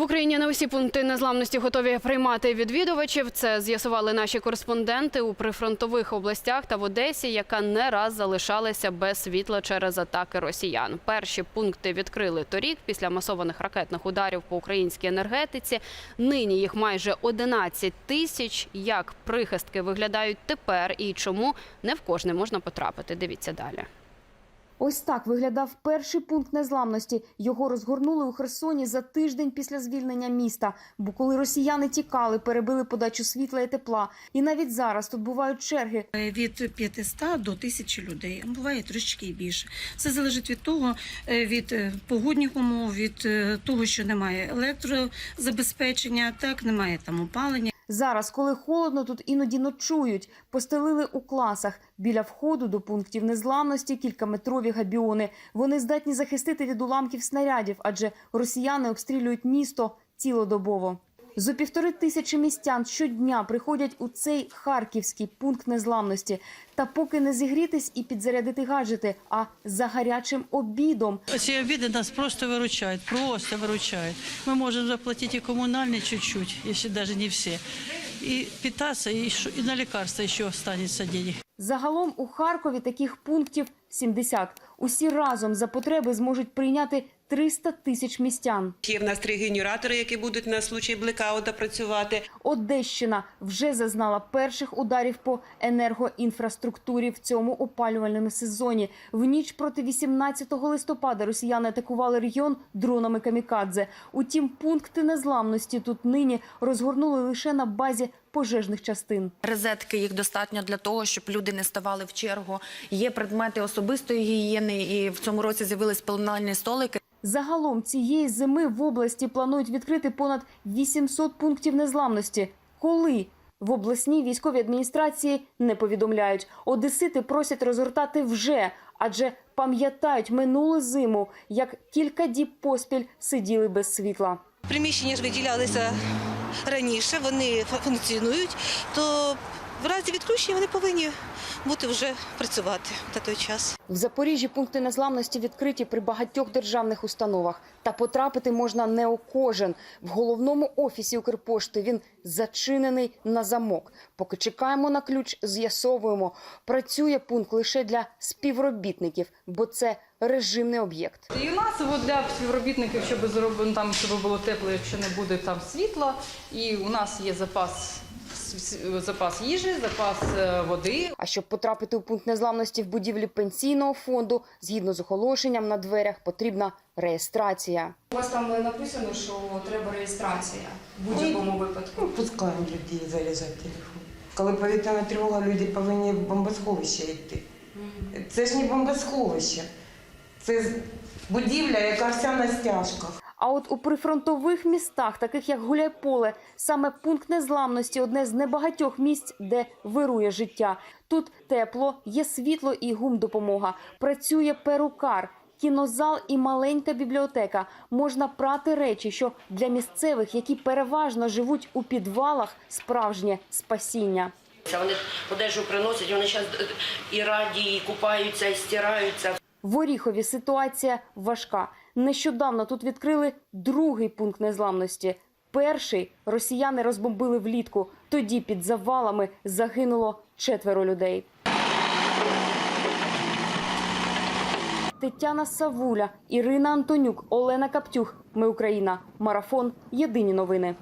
В Україні не усі пункти незламності готові приймати відвідувачів. Це з'ясували наші кореспонденти у прифронтових областях та в Одесі, яка не раз залишалася без світла через атаки росіян. Перші пункти відкрили торік після масованих ракетних ударів по українській енергетиці. Нині їх майже 11 тисяч. Як прихистки виглядають тепер і чому не в кожне можна потрапити? Дивіться далі. Ось так виглядав перший пункт незламності. Його розгорнули у Херсоні за тиждень після звільнення міста. Бо коли росіяни тікали, перебили подачу світла і тепла. І навіть зараз тут бувають черги. від 500 до 1000 людей. Буває трошечки і більше. Все залежить від того, е, від е, погодних умов, від е, того, що немає електрозабезпечення, так немає там опалення. Зараз, коли холодно, тут іноді ночують. Постелили у класах. Біля входу до пунктів незламності кількаметрові габіони. Вони здатні захистити від уламків снарядів, адже росіяни обстрілюють місто цілодобово. Зо півтори тисячі містян щодня приходять у цей харківський пункт незламності. Та поки не зігрітись і підзарядити гаджети, а за гарячим обідом. Ці обіди нас просто виручають, просто виручають. Ми можемо заплатити і комунальні чуть-чуть, якщо навіть не всі. І питатися, і, що- і на лікарства ще останеться денег. Загалом у Харкові таких пунктів 70. Усі разом за потреби зможуть прийняти 300 тисяч містян. Є в нас три генератори, які будуть на случай блекаута працювати. Одещина вже зазнала перших ударів по енергоінфраструктурі в цьому опалювальному сезоні. В ніч проти 18 листопада росіяни атакували регіон дронами камікадзе. Утім, пункти незламності тут нині розгорнули лише на базі пожежних частин. Розетки їх достатньо для того, щоб люди не ставали в чергу. Є предмети особистої гігієни, і в цьому році з'явились пеленальні столики. Загалом цієї зими в області планують відкрити понад 800 пунктів незламності. Коли? В обласній військовій адміністрації не повідомляють. Одесити просять розгортати вже, адже пам'ятають минулу зиму, як кілька діб поспіль сиділи без світла. приміщення ж виділялися раніше, вони функціонують, то в разі відключення вони повинні бути вже працювати на той час. В Запоріжжі пункти незламності відкриті при багатьох державних установах. Та потрапити можна не у кожен. В головному офісі Укрпошти він зачинений на замок. Поки чекаємо на ключ, з'ясовуємо. Працює пункт лише для співробітників, бо це режимний об'єкт. І у нас от для співробітників, щоб зроблено там, щоб було тепло, якщо не буде там світла. І у нас є запас запас їжі, запас е, води. А щоб потрапити у пункт незламності в будівлі пенсійного фонду, згідно з оголошенням на дверях, потрібна реєстрація. У вас там написано, що треба реєстрація в будь-якому випадку. Ну, пускаємо людей заряджати телефон. Коли повітряна тривога, люди повинні в бомбосховище йти. Це ж не бомбосховище, це будівля, яка вся на стяжках. А от у прифронтових містах, таких як Гуляйполе, саме пункт незламності одне з небагатьох місць, де вирує життя. Тут тепло, є світло і гумдопомога. Працює перукар. Кінозал і маленька бібліотека можна прати речі, що для місцевих, які переважно живуть у підвалах, справжнє спасіння. Вони одежу приносять, вони зараз і раді, і купаються, і стираються. В Оріхові ситуація важка. Нещодавно тут відкрили другий пункт незламності. Перший росіяни розбомбили влітку. Тоді під завалами загинуло четверо людей. Тетяна Савуля, Ірина Антонюк, Олена Каптюх. Ми Україна. Марафон. Єдині новини.